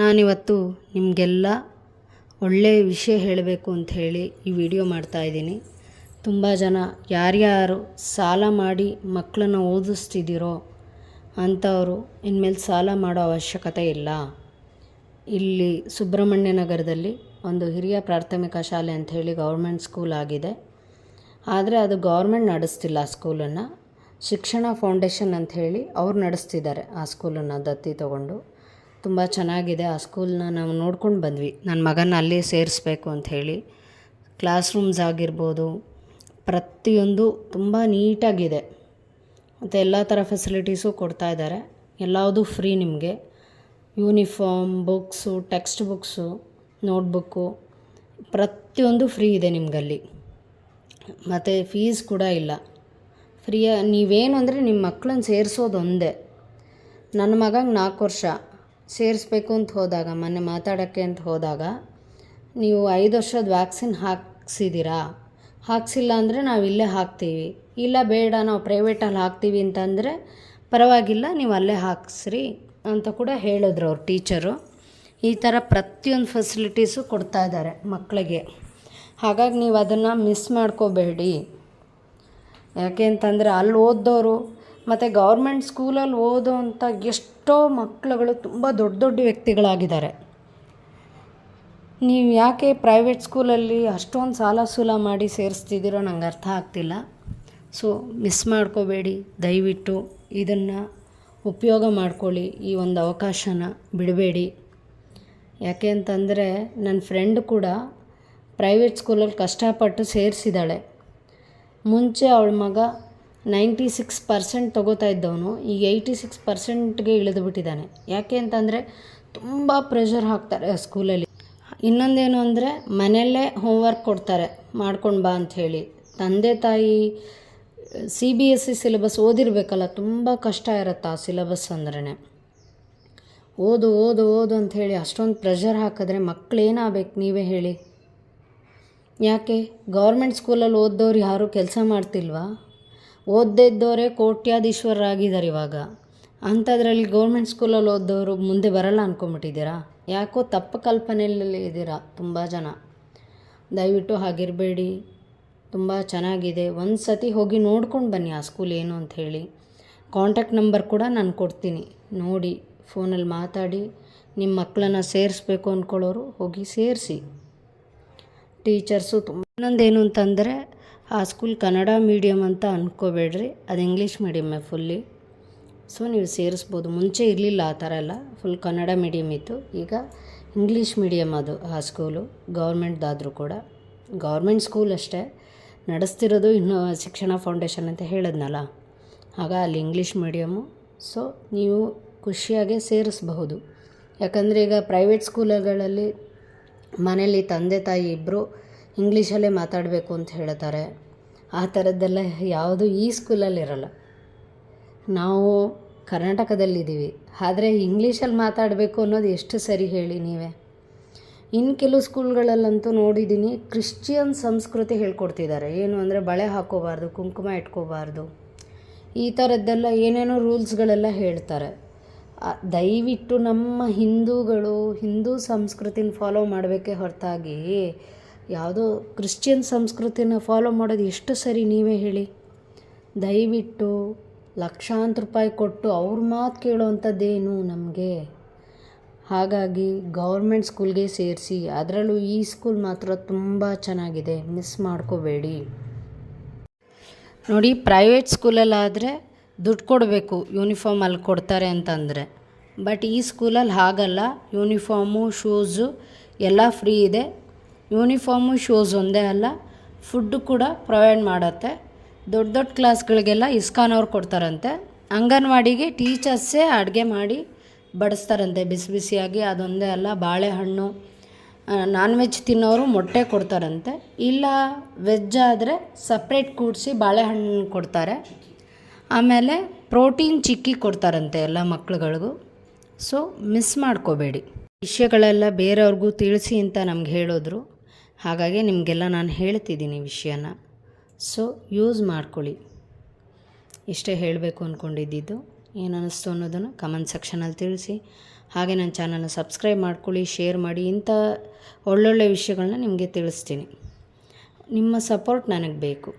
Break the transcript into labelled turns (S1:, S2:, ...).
S1: ನಾನಿವತ್ತು ನಿಮಗೆಲ್ಲ ಒಳ್ಳೆಯ ವಿಷಯ ಹೇಳಬೇಕು ಅಂತ ಹೇಳಿ ಈ ವಿಡಿಯೋ ಮಾಡ್ತಾ ಇದ್ದೀನಿ. ತುಂಬ ಜನ ಯಾರ್ಯಾರು ಸಾಲ ಮಾಡಿ ಮಕ್ಕಳನ್ನ ಓದಿಸ್ತಿದ್ದೀರೋ ಅಂಥವರು ಇನ್ಮೇಲೆ ಸಾಲ ಮಾಡೋ ಅವಶ್ಯಕತೆ ಇಲ್ಲ. ಇಲ್ಲಿ ಸುಬ್ರಹ್ಮಣ್ಯ ನಗರದಲ್ಲಿ ಒಂದು ಹಿರಿಯ ಪ್ರಾಥಮಿಕ ಶಾಲೆ ಅಂತ ಹೇಳಿ ಗೌರ್ಮೆಂಟ್ ಸ್ಕೂಲ್ ಆಗಿದೆ. ಆದರೆ ಅದು ಗೌರ್ಮೆಂಟ್ ನಡೆಸ್ತಿಲ್ಲ ಆ ಸ್ಕೂಲನ್ನು. ಶಿಕ್ಷಣ ಫೌಂಡೇಶನ್ ಅಂತ ಹೇಳಿ ಅವ್ರು ನಡೆಸ್ತಿದ್ದಾರೆ ಆ ಸ್ಕೂಲನ್ನು ದತ್ತಿ ತಗೊಂಡು. ತುಂಬ ಚೆನ್ನಾಗಿದೆ. ಆ ಸ್ಕೂಲ್ನ ನಾವು ನೋಡ್ಕೊಂಡು ಬಂದ್ವಿ. ನನ್ನ ಮಗನ ಅಲ್ಲೇ ಸೇರಿಸ್ಬೇಕು ಅಂತ ಹೇಳಿ. ಕ್ಲಾಸ್ ರೂಮ್ಸ್ ಆಗಿರ್ಬೋದು, ಪ್ರತಿಯೊಂದು ತುಂಬ ನೀಟಾಗಿದೆ. ಮತ್ತು ಎಲ್ಲ ಥರ ಫೆಸಿಲಿಟೀಸು ಕೊಡ್ತಾ ಇದ್ದಾರೆ ಎಲ್ಲದೂ ಫ್ರೀ ನಿಮಗೆ. Uniform books text books notebook ಪ್ರತಿಯೊಂದು ಫ್ರೀ ಇದೆ ನಿಮಗಲ್ಲಿ. ಮತ್ತು ಫೀಸ್ ಕೂಡ ಇಲ್ಲ. ಫ್ರೀಯ ನೀವೇನು ಅಂದರೆ ನಿಮ್ಮ ಮಕ್ಕಳನ್ನ ಸೇರಿಸೋದು ಒಂದೇ ನನ್ನ ಮಗಂಗೆ ನಾಲ್ಕು ವರ್ಷ. ಸೇರಿಸ್ಬೇಕು ಅಂತ ಹೋದಾಗ, ಮೊನ್ನೆ ಮಾತಾಡೋಕ್ಕೆ ಅಂತ ಹೋದಾಗ, ನೀವು ಐದು ವರ್ಷದ ವ್ಯಾಕ್ಸಿನ್ ಹಾಕ್ಸಿದ್ದೀರಾ? ಹಾಕ್ಸಿಲ್ಲ ಅಂದರೆ ನಾವು ಇಲ್ಲೇ ಹಾಕ್ತೀವಿ. ಇಲ್ಲ ಬೇಡ, ನಾವು ಪ್ರೈವೇಟಲ್ಲಿ ಹಾಕ್ತೀವಿ ಅಂತಂದರೆ ಪರವಾಗಿಲ್ಲ, ನೀವು ಅಲ್ಲೇ ಹಾಕ್ಸ್ರಿ ಅಂತ ಕೂಡ ಹೇಳಿದ್ರು ಅವ್ರ ಟೀಚರು. ಈ ಥರ ಪ್ರತಿಯೊಂದು ಫೆಸಿಲಿಟೀಸು ಕೊಡ್ತಾ ಇದ್ದಾರೆ ಮಕ್ಕಳಿಗೆ. ಹಾಗಾಗಿ ನೀವು ಅದನ್ನು ಮಿಸ್ ಮಾಡ್ಕೋಬೇಡಿ. ಯಾಕೆ ಅಂತಂದರೆ ಅಲ್ಲಿ ಓದ್ದವರು ಮತ್ತು ಗೌರ್ಮೆಂಟ್ ಸ್ಕೂಲಲ್ಲಿ ಓದೋವಂಥ ಎಷ್ಟೋ ಮಕ್ಕಳುಗಳು ತುಂಬ ದೊಡ್ಡ ದೊಡ್ಡ ವ್ಯಕ್ತಿಗಳಾಗಿದ್ದಾರೆ. ನೀವು ಯಾಕೆ ಪ್ರೈವೇಟ್ ಸ್ಕೂಲಲ್ಲಿ ಅಷ್ಟೊಂದು ಸಾಲ ಸೂಲ ಮಾಡಿ ಸೇರಿಸ್ತಿದ್ದೀರೋ ನಂಗೆ ಅರ್ಥ ಆಗ್ತಿಲ್ಲ. ಸೊ ಮಿಸ್ ಮಾಡ್ಕೋಬೇಡಿ, ದಯವಿಟ್ಟು ಇದನ್ನು ಉಪಯೋಗ ಮಾಡ್ಕೊಳ್ಳಿ, ಈ ಒಂದು ಅವಕಾಶನ ಬಿಡಬೇಡಿ. ಯಾಕೆ ಅಂತಂದರೆ ನನ್ನ ಫ್ರೆಂಡ್ ಕೂಡ ಪ್ರೈವೇಟ್ ಸ್ಕೂಲಲ್ಲಿ ಕಷ್ಟಪಟ್ಟು ಸೇರಿಸಿದ್ದಾಳೆ. ಮುಂಚೆ ಅವಳ ಮಗ ನೈಂಟಿ ಸಿಕ್ಸ್ ಪರ್ಸೆಂಟ್ ತೊಗೋತಾ ಇದ್ದವನು, ಈಗ ಏಯ್ಟಿ ಸಿಕ್ಸ್ ಪರ್ಸೆಂಟ್ಗೆ ಇಳಿದುಬಿಟ್ಟಿದ್ದಾನೆ ಯಾಕೆ ಅಂತಂದರೆ ತುಂಬ ಪ್ರೆಷರ್ ಹಾಕ್ತಾರೆ ಸ್ಕೂಲಲ್ಲಿ ಇನ್ನೊಂದೇನು ಅಂದರೆ, ಮನೆಯಲ್ಲೇ ಹೋಮ್ವರ್ಕ್ ಕೊಡ್ತಾರೆ, ಮಾಡ್ಕೊಂಡು ಬಾ ಅಂಥೇಳಿ ತಂದೆ ತಾಯಿ C B S C syllabus ಓದಿರಬೇಕಲ್ಲ, ತುಂಬ ಕಷ್ಟ ಇರುತ್ತೆ ಆ ಸಿಲೆಬಸ್ ಅಂದ್ರೇ ಓದು ಓದು ಓದು ಅಂಥೇಳಿ ಅಷ್ಟೊಂದು ಪ್ರೆಷರ್ ಹಾಕಿದ್ರೆ ಮಕ್ಕಳೇನಾಗಬೇಕು ನೀವೇ ಹೇಳಿ? ಯಾಕೆ? ಗೌರ್ಮೆಂಟ್ ಸ್ಕೂಲಲ್ಲಿ ಓದ್ದವ್ರು ಯಾರೂ ಕೆಲಸ ಮಾಡ್ತಿಲ್ವಾ? ಓದದೇ ಕೋಟ್ಯಾಧೀಶ್ವರಾಗಿದ್ದಾರೆ ಕೋಟ್ಯಾಧೀಶ್ವರರಾಗಿದ್ದಾರೆ ಇವಾಗ. ಅಂಥದ್ರಲ್ಲಿ ಗೌರ್ಮೆಂಟ್ ಸ್ಕೂಲಲ್ಲಿ ಓದೋರು ಮುಂದೆ ಬರಲ್ಲ ಅಂದ್ಕೊಂಬಿಟ್ಟಿದ್ದೀರಾ ಯಾಕೋ ತಪ್ಪು ಕಲ್ಪನೆಯಲ್ಲಿ ಇದ್ದೀರಾ ತುಂಬ ಜನ. ದಯವಿಟ್ಟು ಹಾಗಿರಬೇಡಿ. ತುಂಬ ಚೆನ್ನಾಗಿದೆ. ಒಂದು ಸತಿ ಹೋಗಿ ನೋಡ್ಕೊಂಡು ಬನ್ನಿ ಆ ಸ್ಕೂಲ್ ಏನು ಅಂತ ಹೇಳಿ. ಕಾಂಟ್ಯಾಕ್ಟ್ ನಂಬರ್ ಕೂಡ ನಾನು ಕೊಡ್ತೀನಿ. ನೋಡಿ ಫೋನಲ್ಲಿ ಮಾತಾಡಿ ನಿಮ್ಮ ಮಕ್ಕಳನ್ನ ಸೇರಿಸ್ಬೇಕು ಅಂದ್ಕೊಳ್ಳೋರು ಹೋಗಿ ಸೇರಿಸಿ. ಟೀಚರ್ಸು ತುಂಬ ಇನ್ನೊಂದೇನು ಅಂತಂದರೆ ಆ ಸ್ಕೂಲ್ ಕನ್ನಡ ಮೀಡಿಯಮ್ ಅಂತ ಅಂದ್ಕೋಬೇಡ್ರಿ ಅದು ಇಂಗ್ಲೀಷ್ ಮೀಡಿಯಮ್ಮೇ ಫುಲ್ಲಿ ಸೊ ನೀವು ಸೇರಿಸ್ಬೋದು. ಮುಂಚೆ ಇರಲಿಲ್ಲ ಆ ಥರ ಎಲ್ಲ. ಫುಲ್ ಕನ್ನಡ ಮೀಡಿಯಮ್ ಇತ್ತು. ಈಗ ಇಂಗ್ಲೀಷ್ ಮೀಡಿಯಮ್ ಅದು ಆ ಸ್ಕೂಲು ಗೌರ್ಮೆಂಟ್ದಾದರೂ ಕೂಡ. ಗೌರ್ಮೆಂಟ್ ಸ್ಕೂಲ್ ಅಷ್ಟೇ. ನಡೆಸ್ತಿರೋದು ಇನ್ನು ಶಿಕ್ಷಣ ಫೌಂಡೇಶನ್ ಅಂತ ಹೇಳಿದ್ನಲ್ಲ. ಆಗ ಅಲ್ಲಿ ಇಂಗ್ಲೀಷ್ ಮೀಡಿಯಮ್ಮು ಸೊ ನೀವು ಖುಷಿಯಾಗೆ ಸೇರಿಸಬಹುದು. ಯಾಕಂದರೆ ಈಗ ಪ್ರೈವೇಟ್ ಸ್ಕೂಲುಗಳಲ್ಲಿ ಮನೇಲಿ ತಂದೆ ತಾಯಿ ಇಬ್ಬರು ಇಂಗ್ಲೀಷಲ್ಲೇ ಮಾತಾಡಬೇಕು ಅಂತ ಹೇಳ್ತಾರೆ. ಆ ಥರದ್ದೆಲ್ಲ ಯಾವುದು ಈ ಸ್ಕೂಲಲ್ಲಿ ಇರಲ್ಲ. ನಾವು ಕರ್ನಾಟಕದಲ್ಲಿದ್ದೀವಿ. ಆದರೆ ಇಂಗ್ಲೀಷಲ್ಲಿ ಮಾತಾಡಬೇಕು ಅನ್ನೋದು ಎಷ್ಟು ಸರಿ ಹೇಳಿ ನೀವೇ. ಇನ್ನು ಕೆಲವು ಸ್ಕೂಲ್ಗಳಲ್ಲಂತೂ ನೋಡಿದ್ದೀನಿ ಕ್ರಿಶ್ಚಿಯನ್ ಸಂಸ್ಕೃತಿ ಹೇಳ್ಕೊಡ್ತಿದ್ದಾರೆ. ಏನು ಅಂದರೆ ಬಳೆ ಹಾಕೋಬಾರ್ದು, ಕುಂಕುಮ ಇಟ್ಕೋಬಾರ್ದು. ಈ ಥರದ್ದೆಲ್ಲ ಏನೇನೋ ರೂಲ್ಸ್ಗಳೆಲ್ಲ ಹೇಳ್ತಾರೆ. ದಯವಿಟ್ಟು ನಮ್ಮ ಹಿಂದೂಗಳು ಹಿಂದೂ ಸಂಸ್ಕೃತಿನ ಫಾಲೋ ಮಾಡಬೇಕೇ ಹೊರತಾಗಿ ಯಾವುದೋ ಕ್ರಿಶ್ಚಿಯನ್ ಸಂಸ್ಕೃತಿನ ಫಾಲೋ ಮಾಡೋದು ಎಷ್ಟು ಸರಿ ನೀವೇ ಹೇಳಿ. ದಯವಿಟ್ಟು ಲಕ್ಷಾಂತರ ರೂಪಾಯಿ ಕೊಟ್ಟು ಅವ್ರ ಮಾತು ಕೇಳೋವಂಥದ್ದೇನು ನಮಗೆ? ಹಾಗಾಗಿ ಗೌರ್ಮೆಂಟ್ ಸ್ಕೂಲ್ಗೆ ಸೇರಿಸಿ, ಅದರಲ್ಲೂ ಈ ಸ್ಕೂಲ್ ಮಾತ್ರ ತುಂಬ ಚೆನ್ನಾಗಿದೆ. ಮಿಸ್ ಮಾಡ್ಕೋಬೇಡಿ. ನೋಡಿ ಪ್ರೈವೇಟ್ ಸ್ಕೂಲಲ್ಲಾದರೆ ದುಡ್ಡು ಕೊಡಬೇಕು ಯೂನಿಫಾರ್ಮ್ ಅಲ್ಲಿ ಕೊಡ್ತಾರೆ ಅಂತಂದರೆ. ಬಟ್ ಈ ಸ್ಕೂಲಲ್ಲಿ ಹಾಗಲ್ಲ ಯೂನಿಫಾರ್ಮು ಶೂಸು ಎಲ್ಲ ಫ್ರೀ ಇದೆ. ಯೂನಿಫಾರ್ಮು, ಶೂಸ್ ಒಂದೇ ಅಲ್ಲ, ಫುಡ್ಡು ಕೂಡ ಪ್ರೊವೈಡ್ ಮಾಡುತ್ತೆ. ದೊಡ್ಡ ದೊಡ್ಡ ಕ್ಲಾಸ್ಗಳಿಗೆಲ್ಲ ಇಸ್ಕಾನ್ ಅವ್ರು ಕೊಡ್ತಾರಂತೆ. ಅಂಗನವಾಡಿಗೆ ಟೀಚರ್ಸೇ ಅಡುಗೆ ಮಾಡಿ ಬಡಿಸ್ತಾರಂತೆ, ಬಿಸಿ ಬಿಸಿಯಾಗಿ. ಅದೊಂದೇ ಅಲ್ಲ, ಬಾಳೆಹಣ್ಣು ನಾನ್ ವೆಜ್ ತಿನ್ನೋರು ಮೊಟ್ಟೆ ಕೊಡ್ತಾರಂತೆ. ಇಲ್ಲ, ವೆಜ್ ಆದರೆ ಸಪ್ರೇಟ್ ಕೂಡಿಸಿ ಬಾಳೆಹಣ್ಣು ಕೊಡ್ತಾರೆ. ಆಮೇಲೆ ಪ್ರೋಟೀನ್ ಚಿಕ್ಕಿ ಕೊಡ್ತಾರಂತೆ ಎಲ್ಲ ಮಕ್ಕಳುಗಳಿಗೂ ಸೊ, ಮಿಸ್ ಮಾಡ್ಕೋಬೇಡಿ. ವಿಷಯಗಳೆಲ್ಲ ಬೇರೆಯವ್ರಿಗೂ ತಿಳಿಸಿ ಅಂತ ನಮ್ಗೆ ಹೇಳಿದ್ರು. ಹಾಗಾಗಿ ನಿಮಗೆಲ್ಲ ನಾನು ಹೇಳ್ತಿದ್ದೀನಿ ವಿಷಯನ. ಸೊ ಯೂಸ್ ಮಾಡ್ಕೊಳ್ಳಿ. ಇಷ್ಟೇ ಹೇಳಬೇಕು ಅಂದ್ಕೊಂಡಿದ್ದಿದ್ದು ಏನು ಅನ್ನಿಸ್ತು ಅನ್ನೋದನ್ನು ಕಮೆಂಟ್ ಸೆಕ್ಷನಲ್ಲಿ ತಿಳಿಸಿ. ಹಾಗೆ ನನ್ನ ಚಾನಲ್ನ ಸಬ್ಸ್ಕ್ರೈಬ್ ಮಾಡ್ಕೊಳ್ಳಿ ಶೇರ್ ಮಾಡಿ, ಇಂಥ ಒಳ್ಳೊಳ್ಳೆ ವಿಷಯಗಳನ್ನ ನಿಮಗೆ ತಿಳಿಸ್ತೀನಿ. ನಿಮ್ಮ ಸಪೋರ್ಟ್ ನನಗೆ ಬೇಕು.